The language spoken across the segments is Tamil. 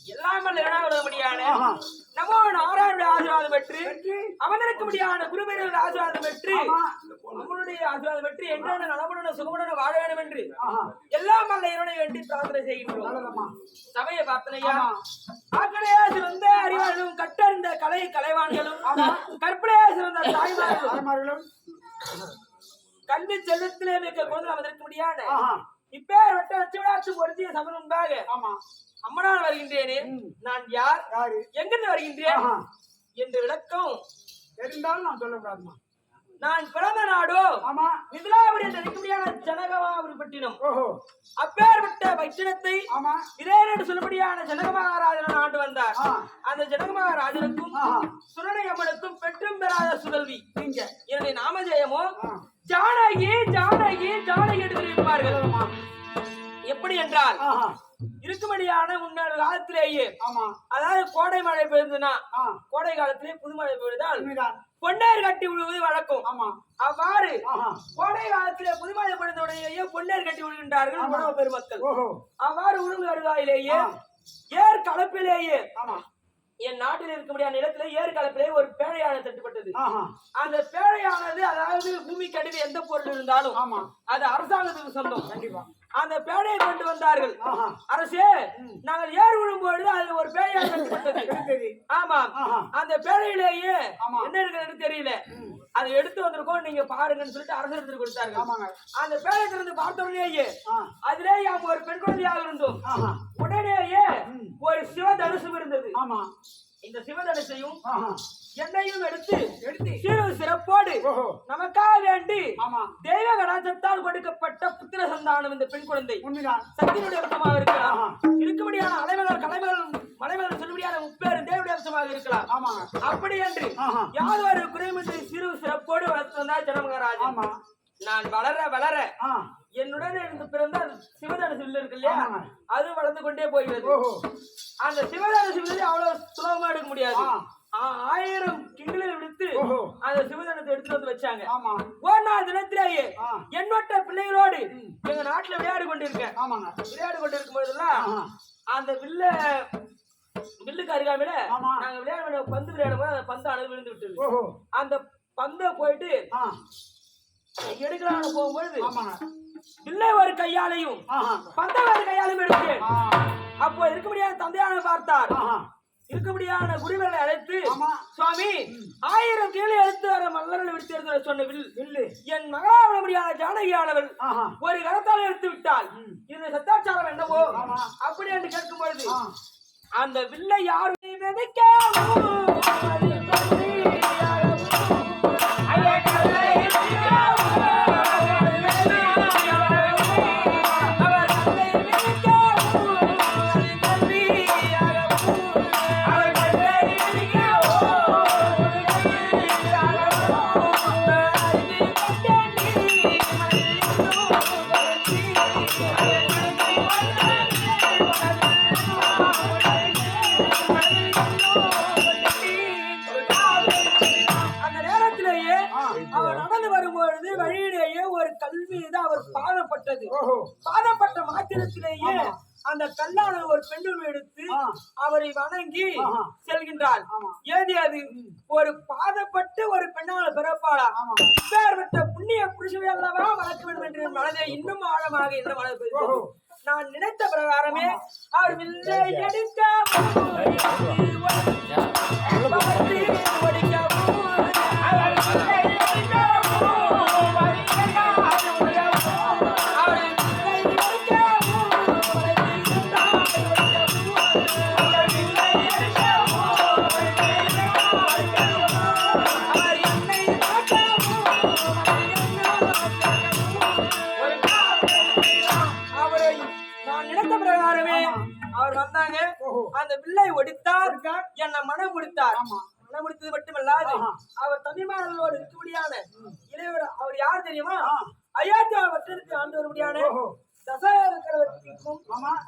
எட்டு உண்மைதான் எல்லாம் வல்ல முடியான. நமோ நாராயண ஆசீர்வாதம் பெற்று வெற்றி அவனுக்கு முடியான குருபெருவர் ஆசீர்வாதம் பெற்று. நம்மளுடைய ஆசீர்வாதம் பெற்று என்னென்ன நலமுடன் சுகமுடன் வாழ வேண்டும் என்று எல்லாம் இறைவனை வேண்டி பிரார்த்தனை செய்கின்றோம். பார்த்தனையா ஆமா. ஆக்கடையா சிறந்த கட்டறிந்த கலை கலைவான்களும் கற்பனையா சிறந்த தாய்மார்களும். கல்வி செல்வத்திலே மிக்க குழந்தை அதற்கு முடியான வட்ட லட்சுமியாட்சி பொருத்திய சபை முன்பாக ஆமா. அம்மனால் வருகின்றேனே. நான் யார்? யாரு? எங்கிருந்து வருகின்றேன்? என்று விளக்கம் தெரிந்தாலும் நான் சொல்லக்கூடாதுமா. நான் பிறந்த நாடோ? ஆமா. மிதிலாபுரி என்று அறிக்கக்கூடியான ஜனகமாபுரிப்பட்டினம். ஓஹோ. அப்பேற்பட்ட வைத்தியத்தை ஆமா. இதே என்று சொல்லப்படியான ஜனக மகாராஜன் ஆண்டு வந்தார். அந்த ஜனக மகாராஜனுக்கும் ஆஹா. சுரணை அம்மனுக்கும் பெற்றும் பெறாத சுழல்வி நீங்க. என்னுடைய நாமஜெயமோ. ஜானகி ஜானகி ஜானகி தெரிவிப்பார்கள் நல்லதம்மா எப்படி என்றால் இருக்கும்படியான முன்னொரு காலத்திலேயே அதாவது கோடை மழை பெய்யுதுன்னா ஆ. கோடை காலத்திலே புதுமழை பெய்தால் உண்மைதான். பொன்னேர் கட்டி விழுவது வழக்கம். அவ்வாறு கோடை காலத்திலே புதுமழை பொழுந்த உடனேயே பொன்னேர் கட்டி விழுகின்றார்கள். உணவு பெருமக்கள். அவ்வாறு உருள் வருவாயிலேயே. ஏர் கலப்பிலேயே என் நாட்டில் இருக்கக்கூடிய நிலத்திலே ஏர் கலப்பிலே ஒரு பேழையான தட்டுப்பட்டது. அந்த பேழையானது அதாவது பூமிக்கு அடியில் எந்த பொருள் இருந்தாலும் ஆமா. அது அரசாங்கத்துக்கு சொந்தம். கண்டிப்பா. அந்த பேழையை கொண்டு வந்தார்கள். அரசே நாங்கள் ஏர் விழும்பொழுது அதுல ஒரு பேழையாக கட்டப்பட்டது. ஆஹா. அந்த பேழையிலேயே ஆமா. என்ன இருக்குன்னு தெரியல. அதை எடுத்து வந்திருக்கோம் நீங்க பாருங்கன்னு சொல்லிட்டு எடுத்து கொடுத்தாங்க அந்த பேழை திறந்து பார்த்த உடனேயே ஆ. அதிலேயே அவங்க ஒரு பெண் குழந்தையாக இருந்தோம். உடனேயே ஒரு சிவதனுசம் இருந்தது. ஆமா. இந்த சிவதனுசையும் ஆஹா. எண்ணெயும் எடுத்து எடுத்து. சிறு சிறப்போடு நமக்காக வேண்டி ஆமா. தெய்வ கடாச்சத்தால் கொடுக்கப்பட்ட புத்திர சந்தானம் இந்த பெண் குழந்தை. சக்தியினுடைய அம்சமாக இருக்கலாம். இருக்கும்படியான அலைமகள் கலைமகள் மலைமகள் சொல்லும்படியான முப்பேரும் தேவனுடைய அம்சமாக இருக்கலாம். ஆமாங்க அப்படி என்று யாதொரு குறைமின்றி சிறு சிறப்போடு வளர்த்து வந்தார் ஜனமகராஜன். ஆமா. நான் வளர வளர என்னுடன் இருந்து பிறந்த சிவதனுசு வில் இருக்கு இல்லையா. அது வளர்ந்து கொண்டே போகிறது. அந்த சிவதனுசு வில் அவ்வளவு சுலபமா எடுக்க முடியாது. ஆயிரம் கிங்களில் விடுத்து. அந்த சிவதனத்தை எடுத்துட்டு வந்து வச்சாங்க. ஒரு நாள் தினத்திலேயே. எண்ணற்ற பிள்ளைகளோடு எங்க நாட்டுல விளையாடி கொண்டிருக்கேன். ஆமாங்க. விளையாடி கொண்டிருக்கும் போதெல்லாம். அந்த வில்ல வில்லுக்கு அருகாமையில. நாங்க விளையாட பந்து விளையாடும் போது அந்த பந்து அணு விழுந்து விட்டது. அந்த பந்தை போயிட்டு எடுக்கலாம்னு போகும்போது ஆமாங்க வில்லை ஒரு கையாலையும் பந்தை ஒரு கையாலையும் எடுத்தேன் ஆ அப்போ இருக்க முடியாத தந்தையான பார்த்தார். ஆஹா. இருக்க முடியாத குருவர்களை அழைத்து. சுவாமி ஆயிரம் கீழே எடுத்து வர மல்லர்களை விடுத்து எடுத்து வர சொன்ன வில் வில்லு. என் மகளாவள முடியாத ஜானகியானவள் ஒரு கரத்தால் எடுத்து விட்டால் இந்த சத்தாச்சாரம் என்னவோ. அப்படி என்று கேட்கும் பொழுது அந்த வில்லை யாருமே விதைக்காமோ மீது அவர் பாதப்பட்டது பாதப்பட்ட மாத்திரத்திலேயே அந்த கல்லான ஒரு பெண்ணுள் எடுத்து. அவரை வணங்கி ஆமா. ஏது அது? ஒரு பாதப்பட்டு ஒரு பெண்ணால பிறப்பாளா. இப்பேற்பட்ட புண்ணிய புருஷனை அல்லவா வளர்க்க வேண்டும் என்று என் மனதை இன்னும் ஆழமாக என்ன மனது. நான் நினைத்த பிரகாரமே அவர் வில்லை எடுக்க முடித்தார். மனம் முடித்தது மட்டுமல்லாது. அவர் தம்பிமார்களோடு இருக்கும்படியான இளையவர் அவர் யார் தெரியுமா. அயோத்தியா வட்டத்துக்கு ஆண்டு ஓஹோ.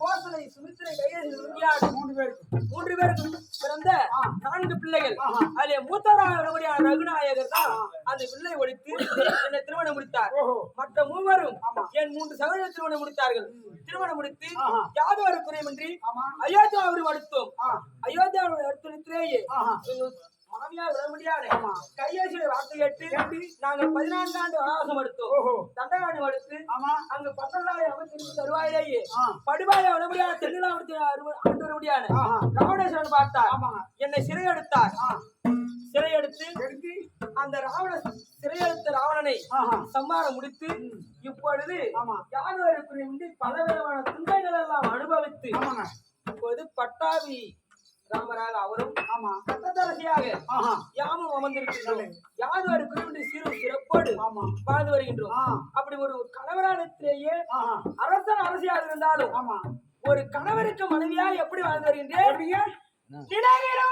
கோசலை சுமித்திரை மூணு பேருக்கு மூன்று பேருக்கும் பிறந்த. நான்கு பிள்ளைகள். அதிலே வரும்படியான ரகுநாயகர் தான் அந்த பிள்ளை ஒழித்து என்னை திருமணம் முடித்தார் மற்ற மூவரும். என் மூன்று சகோதர திருமணம் முடித்தார்கள் திருமணம் முடித்து ஆஹா. யாதோ ஒரு குறையின்றி ஆமா. அயோத்தியாவிலும் அடுத்தோம் ஆ அயோத்தியாவில் அடுத்திலேயே மாமியார் ஆமா. கையேசிய வார்த்தை கேட்டு நாங்கள் பதினான்கு ஆண்டு வனவாசம் எடுத்தோம். அடுத்து ஆமா. அங்கு பத்தொன்பதாயிரம் அமைச்சிருந்த தருவாயிலேயே. படுவாய விட முடியாத. தென்னிலாவரத்தில் ஆண்டு வர முடியாது. ஆஹா. ராவணேஸ்வரன் பார்த்தார். என்னை சிறை எடுத்தார் சிறை எடுத்து எடுத்து அந்த ராவண சிறையெடுத்த ராவணனை ஆஹா சம்மாரம் முடித்து இப்பொழுது. யாதவருக்கு உண்டு பலவிதமான துன்பங்கள் எல்லாம் அனுபவித்து இப்போது பட்டாபி ராமராக அவரும் ஆமா. சட்டத்தரசியாக ஆஹா. யாமும் அமர்ந்திருக்கின்றோம். யாதவர் குறிப்பிட்டு சீரும் சிறப்போடு ஆமா. வாழ்ந்து வருகின்றோம். ஆ. அப்படி ஒரு கணவரானத்திலேயே அரசன் அரசியாக இருந்தாலும் ஆமா. ஒரு கணவருக்கு மனைவியா எப்படி வாழ்ந்து வருகின்றேன்? நினைகிறோம்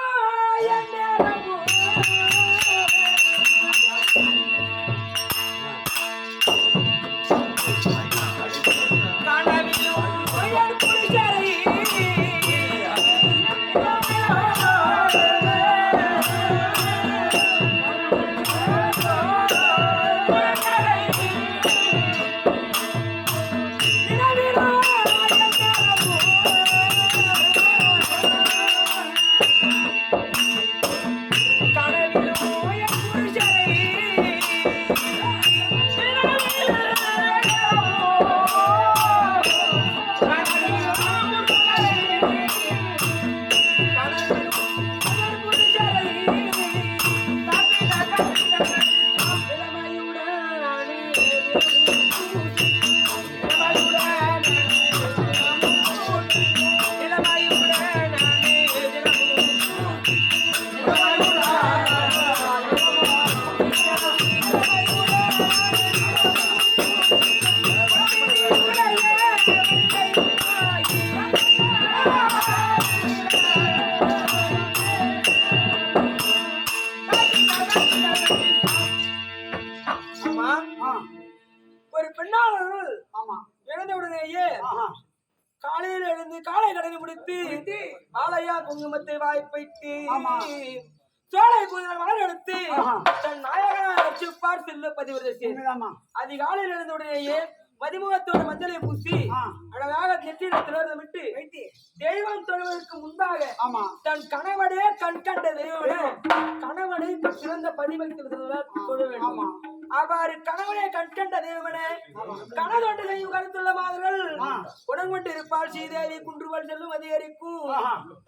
காலையில் எழுந்து காலை கடனை முடித்து ஆலையா குங்குமத்தை வாய்ப்பைத்து ஆமா. சோலை புதல் மலர் எடுத்து. தன் நாயகனாக ரட்சிப்பார் செல்ல பதிவிரதே உண்மைதாம்மா அதிகாலையில் எழுந்த உடனேயே மதிமுகத்தோட மஞ்சளை பூசி. அழகாக நெற்றியில வைத்தி தெய்வம் தொழுவதற்கு முன்பாக தன் கணவனே கண் கண்ட தெய்வமே கணவனை சிறந்த பதிவைத்து தொழ வேண்டும். அவ்வாறு கணவனே கண் கண்ட தெய்வமே கணதொண்டு செய்யும் கருத்துள்ள மாதர்கள் ஆ. உடன்கொண்டு இருப்பாள் ஸ்ரீதேவி குன்றுவல் செல்லும் அதிகரிக்கும்.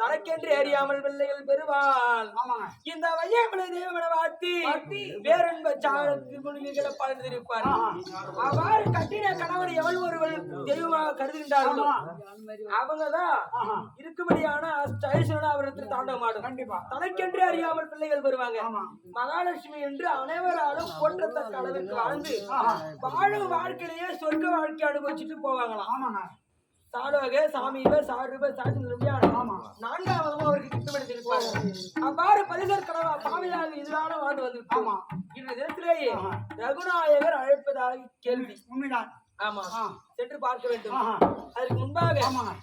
தனக்கென்று அறியாமல் பிள்ளைகள் பெறுவாள் இந்த வையமலை தெய்வமென வாழ்த்தி வேறென்ப சாரத்தில் ஆஹா. அவ்வாறு கட்டின கணவன் எவள் ஒருவள் தெய்வமாக கருதுகின்றார்களோ. அவங்கதான். இருக்கும்படியான ஐஸ்வரன் அவரிடத்தில் தாண்டவமாடும் கண்டிப்பா தனக்கென்று அறியாமல் பிள்ளைகள் பெறுவாங்க. மகாலட்சுமி என்று அனைவராலும் போற்றத்தக்க அளவிற்கு வாழ்ந்து. வாழும் வாழ்க்கையிலேயே சொர்க்க வாழ்க்கை அனுபவிச்சுட்டு போவாங்களாம் சாடுவக சாமிவ சாடுவ சாட்சி நிரம்பியான ஆமா. நான்காவதும் அவருக்கு திட்டமிட்டிருப்பாங்க அவ்வாறு பரிசர் கனவா சாமியாக இதுவான வாழ்ந்து வந்து ஆமா. இந்த தினத்திலேயே. ரகுநாயகர் அழைப்பதாக கேள்வி உண்மைதான் ஆமா. சென்று பார்க்க வேண்டும். அதற்கு முன்பாக.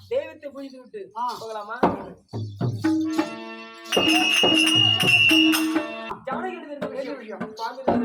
தெய்வத்தை பூஜித்து விட்டு. போகலாமா ஜானகி தெரிந்த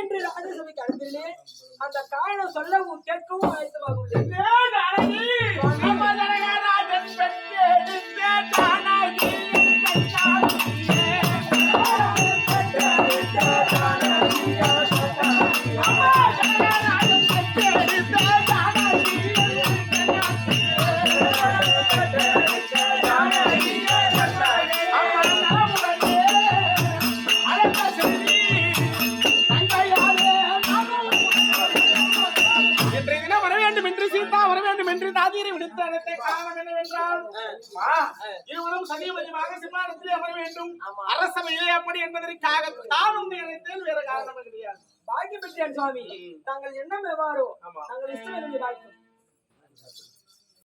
என்று ராஜசபைக்கு அனுப்பினே அந்த காரணம் சொல்லவும் கேட்கவும் ஆயத்தமாகும் இன்றைய அம்மா, இருவரும் சதியபதியாக சிம்மானத்திலே அமர வேண்டும். அரசவையே அப்படி என்பதற்காக தான் உண்மை நினைத்தேன் வேற காரணம் கிடையாது. பாக்கியம் பெற்றேன் சுவாமி தாங்கள் எவ்வாறோ ஆமா. தாங்கள் இஷ்டம் பாக்கியம்.